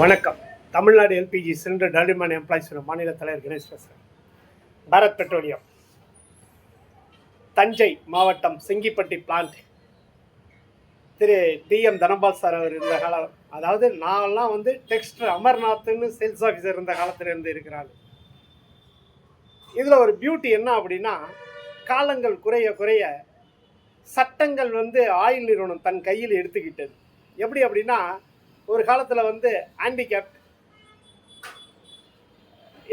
வணக்கம். Tamil Nadu LPG cylinder deliverymen employees மாநில தலைவர் கணேஷ் பேசுகிறேன் பாரத் பெட்ரோலியம். தஞ்சை மாவட்டம் Sengipatti plant Thiru DM Dhanapal sir அவர் இருந்த காலம் அதாவது நான்லாம் வந்து டெக்ஸ்டர் அமர்நாத்னு சேல்ஸ் ஆஃபீஸர் இருந்த காலத்தில் இருந்து இருக்கிறாரு. இதில் ஒரு பியூட்டி என்ன அப்படின்னா காலங்கள் குறைய குறைய சட்டங்கள் வந்து ஆயில் நிறுவனம் தன் கையில் எடுத்துக்கிட்டது. எப்படி அப்படின்னா ஒரு காலத்தில் வந்து handicap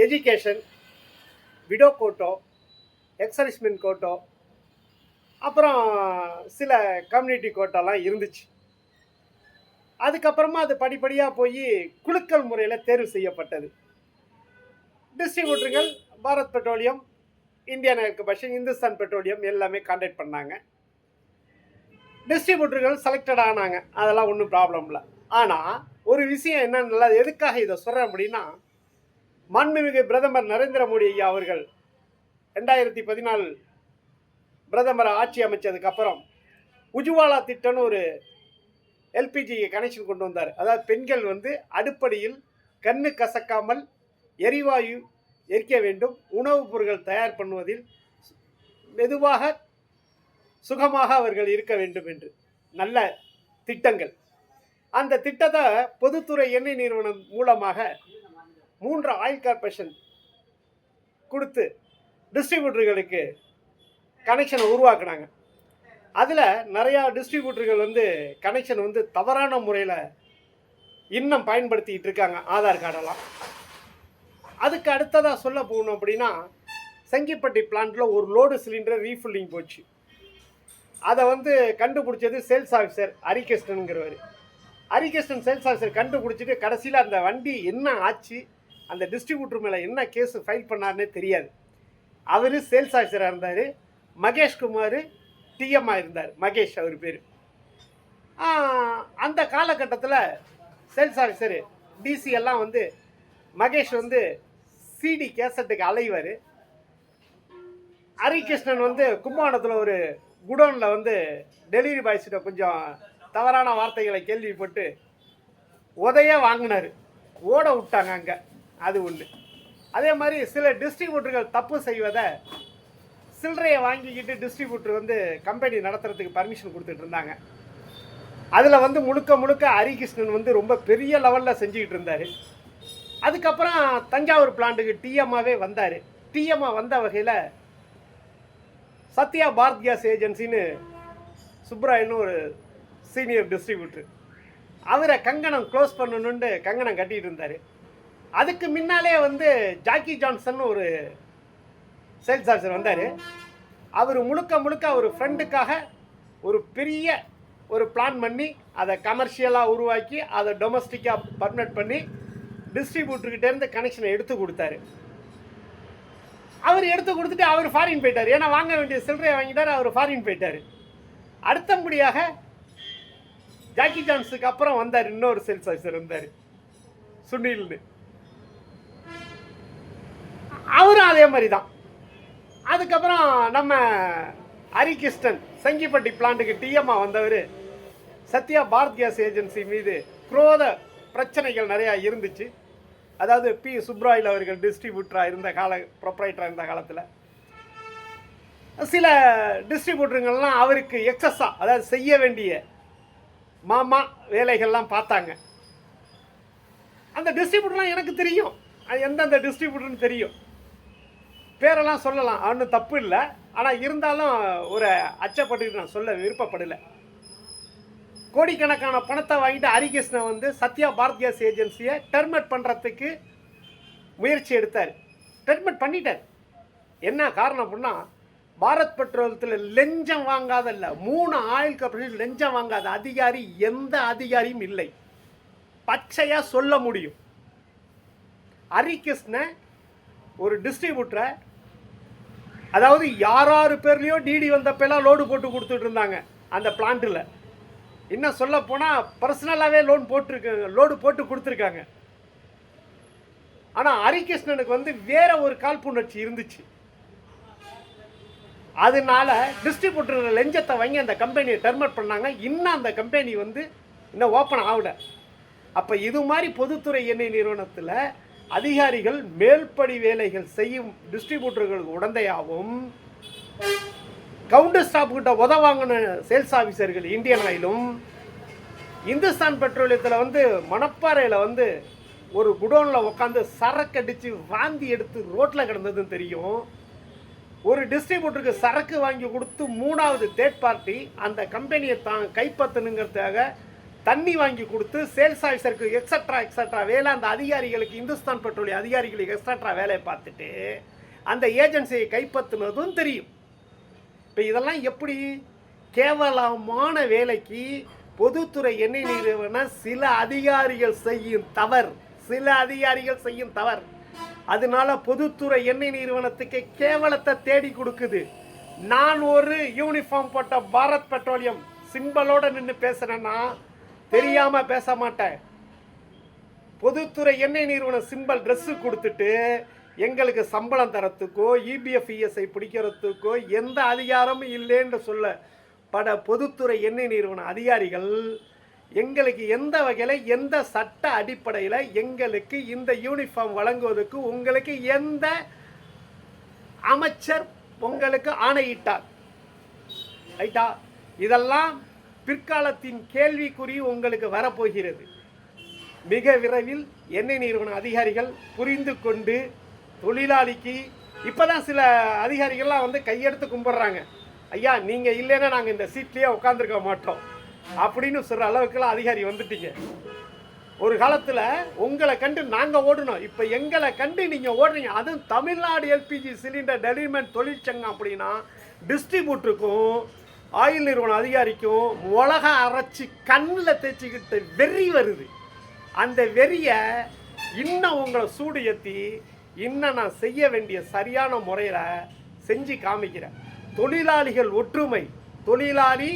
education widow quota ex-servicemen quota அப்புறம் சில கம்யூனிட்டி கோட்டாலாம் இருந்துச்சு. அதுக்கப்புறமா அது படிப்படியாக போய் குலுக்கல் முறையில் தேர்வு செய்யப்பட்டது. டிஸ்ட்ரிபியூட்டர்கள் பாரத் பெட்ரோலியம் இந்தியன் எலக்ட்ரிபஷன் இந்துஸ்தான் பெட்ரோலியம் எல்லாமே கான்டாக்ட் பண்ணாங்க. டிஸ்ட்ரிபியூட்டர்கள் செலக்டட் ஆனாங்க. அதெல்லாம் ஒன்றும் ப்ராப்ளம் இல்லை. ஆனால் ஒரு விஷயம் என்னன்னா எதுக்காக இதை சொல்கிறேன் அப்படின்னா மாண்புமிகு பிரதமர் நரேந்திர மோடி ஐயா அவர்கள் ரெண்டாயிரத்தி பதினாலு பிரதமர் ஆட்சி அமைச்சதுக்கு அப்புறம் உஜ்வாலா திட்டம்னு ஒரு எல்பிஜி கனெக்ஷன் கொண்டு வந்தார். அதாவது பெண்கள் வந்து அடுப்படியில் கண்ணு கசக்காமல் எரிவாயு எரிக்க வேண்டும். உணவுப் பொருட்கள் தயார் பண்ணுவதில் மெதுவாக சுகமாக அவர்கள் இருக்க வேண்டும் என்று. நல்ல திட்டங்கள். அந்த திட்டத்தை பொதுத்துறை எண்ணெய் நிறுவனம் மூலமாக மூன்று ஆயில் கார்பரேஷன் கொடுத்து டிஸ்ட்ரிபியூட்டர்களுக்கு கனெக்ஷனை உருவாக்குனாங்க. அதில் நிறையா டிஸ்ட்ரிபியூட்டர்கள் வந்து கனெக்ஷன் வந்து தவறான முறையில் இன்னும் பயன்படுத்திக்கிட்டு இருக்காங்க ஆதார் கார்டெல்லாம். அதுக்கு அடுத்ததாக சொல்ல போகணும் அப்படின்னா செங்கிப்பட்டி பிளான்ட்டில் ஒரு லோடு சிலிண்டர் ரீஃபில்லிங் போச்சு. அதை வந்து கண்டுபிடிச்சது சேல்ஸ் ஆஃபீஸர் ஹரிகிருஷ்ணனுங்கிறவர். ஹரிகிருஷ்ணன் சேல்ஸ் ஆஃபீஸர் கண்டுபிடிச்சிட்டு கடைசியில் அந்த வண்டி என்ன ஆச்சு அந்த டிஸ்ட்ரிபியூட்டர் மேலே என்ன கேஸ் ஃபைல் பண்ணாருன்னே தெரியாது. அவர் சேல்ஸ் ஆஃபீஸராக இருந்தார். மகேஷ்குமார் டிஎம்மாக இருந்தார். மகேஷ் அவர் பேர். அந்த காலகட்டத்தில் சேல்ஸ் ஆஃபீஸர் டிசி எல்லாம் வந்து மகேஷ் வந்து சிடி கேசட்டுக்கு அலைவார். ஹரிகிருஷ்ணன் வந்து கும்பகோணத்தில் ஒரு குடோனில் வந்து டெலிவரி பாய்ஸ்கிட்ட கொஞ்சம் தவறான வார்த்தைகளை கேள்விப்பட்டு உதைய வாங்கினார். ஓட விட்டாங்க அங்கே. அது ஒன்று அதே மாதிரி சில டிஸ்ட்ரிபியூட்டர்கள் தப்பு செய்வதை சில்லறையை வாங்கிக்கிட்டு டிஸ்ட்ரிபியூட்டர் வந்து கம்பெனி நடத்துறதுக்கு பர்மிஷன் கொடுத்துட்டு இருந்தாங்க. அதில் வந்து முழுக்க முழுக்க ஹரிகிருஷ்ணன் வந்து ரொம்ப பெரிய லெவலில் செஞ்சுக்கிட்டு இருந்தார். அதுக்கப்புறம் தஞ்சாவூர் பிளான்ட்டுக்கு டிஎம்மாவே வந்தார். டிஎம்மா வந்த வகையில் சத்யா பாரத் கேஸ் ஏஜென்சின்னு சுப்ராயன்னு ஒரு சீனியர் டிஸ்ட்ரிபியூட்டர் அவரை கங்கணம் க்ளோஸ் பண்ணணுன்ட்டு கங்கணம் கட்டிகிட்டு இருந்தார். அதுக்கு முன்னாலே வந்து ஜாக்கி ஜான்சன் ஒரு சேல்ஸ் ஆஃபீஸர் வந்தார். அவர் முழுக்க முழுக்க அவர் ஃப்ரெண்டுக்காக ஒரு பெரிய ஒரு பிளான் பண்ணி அதை கமர்ஷியலாக உருவாக்கி அதை டொமஸ்டிக்காக பர்மனெட் பண்ணி டிஸ்ட்ரிபியூட்டர்கிட்டேருந்து கனெக்ஷனை எடுத்து கொடுத்தாரு. அவர் எடுத்து கொடுத்துட்டு அவர் ஃபாரின் போயிட்டார். ஏன்னா வாங்க வேண்டிய சில்லறையை வாங்கிட்டார் அவர் ஃபாரின் போயிட்டார். அடுத்தபடியாக ஜாக்கி ஜான்ஸுக்கு அப்புறம் வந்தார் இன்னொரு சேல்ஸ் ஆஃபீஸர் வந்தார் சுனில்னு. அவரும் அதே மாதிரி தான் அதுக்கப்புறம் நம்ம ஹரிகிருஷ்ணன் சங்கிப்பட்டி பிளான்ட்டுக்கு டிஎம்மா வந்தவர் சத்யா பாரத் கேஸ் ஏஜென்சி மீது குரோத பிரச்சனைகள் நிறையா இருந்துச்சு. அதாவது பி. சுப்ராயில் அவர்கள் டிஸ்ட்ரிபியூட்டராக இருந்த கால ப்ரொப்ரைட்டராக இருந்த காலத்தில். சில டிஸ்ட்ரிபியூட்டருங்கள்லாம் அவருக்கு எக்ஸஸாக அதாவது செய்ய வேண்டிய மாமா வேலைகள்லாம் பார்த்தாங்க. அந்த டிஸ்ட்ரிபியூட்டர்லாம் எனக்கு தெரியும். அது எந்தெந்த டிஸ்ட்ரிபியூட்டர்னு தெரியும். பேரெல்லாம் சொல்லலாம். ஒன்றும் தப்பு இல்லை. ஆனால் இருந்தாலும் ஒரு அச்சப்பட்டு நான் சொல்ல விருப்பப்படலை. கோடிக்கணக்கான பணத்தை வாங்கிட்டு ஹரிகிருஷ்ணன் வந்து சத்யா பாரத் கேஸ் ஏஜென்சியை டெர்மேட் பண்ணுறதுக்கு முயற்சி எடுத்தார். டெர்மேட் பண்ணிட்டார். என்ன காரணம் அப்படின்னா பாரத் பெட்ரோலத்தில் லெஞ்சம் வாங்காத இல்லை மூணு ஆயில் கார்பரேஷன் லெஞ்சம் வாங்காத அதிகாரி எந்த அதிகாரியும் இல்லை. பச்சையாக சொல்ல முடியும். ஹரிகிருஷ்ணன் ஒரு டிஸ்ட்ரிபியூட்டரை அதாவது யாராறு பேர்லேயோ டிடி வந்தப்பெல்லாம் லோடு போட்டு கொடுத்துட்டு இருந்தாங்க அந்த பிளான்ட்டில் இன்னும் சொல்ல போனால் பர்சனலாகவே லோன் போட்டிருக்காங்க லோடு போட்டு கொடுத்துருக்காங்க. ஆனால் ஹரிகிருஷ்ணனுக்கு வந்து வேற ஒரு காழ்ப்புணர்ச்சி இருந்துச்சு. அதனால டிஸ்ட்ரிபியூட்டர் லெஞ்சத்தை வாங்கி அந்த கம்பெனியை டெர்மேட் பண்ணாங்க. இன்னும் அந்த கம்பெனி வந்து இன்னும் ஓப்பன் ஆகல. அப்போ இது மாதிரி பொதுத்துறை எண்ணெய் நிறுவனத்தில் அதிகாரிகள் மேல்படி வேலைகள் செய்யும் டிஸ்ட்ரிபியூட்டர்களுக்கு உடந்தையாகவும் கவுண்டர் ஸ்டாப் கிட்ட உதவாங்கின சேல்ஸ் ஆஃபீஸர்கள் இந்தியன் ஆயிலும் இந்துஸ்தான் பெட்ரோலியத்தில் வந்து மணப்பாறையில் வந்து ஒரு குடோனில் உட்காந்து சரக்கு அடித்து வாந்தி எடுத்து ரோட்டில் கிடந்ததுன்னு தெரியும். ஒரு டிஸ்ட்ரிபியூட்டருக்கு சரக்கு வாங்கி கொடுத்து மூணாவது தேர்ட் பார்ட்டி அந்த கம்பெனியை தான் கைப்பற்றணுங்கிறதுக்காக தண்ணி வாங்கி கொடுத்து சேல்ஸ் ஆஃபீஸருக்கு எக்ஸட்ரா எக்ஸட்ரா வேலை அந்த அதிகாரிகளுக்கு இந்துஸ்தான் பெட்ரோலிய அதிகாரிகளுக்கு எக்ஸட்ரா வேலையை பார்த்துட்டு அந்த ஏஜென்சியை கைப்பற்றினதும் தெரியும். இப்போ இதெல்லாம் எப்படி? கேவலமான வேலைக்கு பொதுத்துறை எண்ணெய் நிறுவன சில அதிகாரிகள் செய்யும் தவறு சில அதிகாரிகள் செய்யும் தவறு. அதனால பொதுத்துறை எண்ணெய் நிறுவனத்துக்கு கேவலத்தை தேடி கொடுக்குது. நான் ஒரு யூனிஃபார்ம் போட்ட பாரத் பெட்ரோலியம் சிம்பலோட நின்று பேசுறேன்னா தெரியாம பேச மாட்டேன். பொதுத்துறை எண்ணெய் நிறுவனம் சிம்பல் ட்ரெஸ்ஸு கொடுத்துட்டு எங்களுக்கு சம்பளம் தரத்துக்கோ E இபிஎஃப் இஎஸ்ஐ பிடிக்கிறதுக்கோ எந்த அதிகாரமும் இல்லைன்னு சொல்ல. பட பொதுத்துறை எண்ணெய் நிறுவன அதிகாரிகள் எங்களுக்கு எந்த வகையில் எந்த சட்ட அடிப்படையில் எங்களுக்கு இந்த யூனிஃபார்ம் வழங்குவதற்கு உங்களுக்கு எந்த அமைச்சர் உங்களுக்கு ஆணையிட்டார்? ரைட்டா? இதெல்லாம் பிற்காலத்தின் கேள்விக்குறி உங்களுக்கு வரப்போகிறது. மிக விரைவில் எண்ணெய் நிறுவன அதிகாரிகள் புரிந்து கொண்டு தொழிலாளிக்கு இப்பதான் சில அதிகாரிகள்லாம் வந்து கையெடுத்து கும்பிட்றாங்க. ஐயா நீங்கள் இல்லைன்னா நாங்கள் இந்த சீட்லேயே உட்காந்துருக்க மாட்டோம். அப்படின்னு சொல்கிற அளவுக்குலாம் அதிகாரி வந்துட்டீங்க. ஒரு காலத்தில் உங்களை கண்டு நாங்கள் ஓடணும். இப்போ எங்களை கண்டு நீங்கள் ஓடுறீங்க. அதுவும் தமிழ்நாடு எல்பிஜி சிலிண்டர் டெலிமெண்ட் தொழிற்சங்கம் அப்படின்னா டிஸ்ட்ரிபியூட்டருக்கும் ஆயில் நிறுவன அதிகாரிக்கும் உலக அரைச்சி கண்ணில் தேய்ச்சிக்கிட்டு வெறி வருது. அந்த வெறியை இன்னும் உங்களை சூடு ஏற்றி இன்னும் நான் செய்ய வேண்டிய சரியான முறையில் செஞ்சு காமிக்கிறேன். தொழிலாளிகள் ஒற்றுமை. தொழிலாளி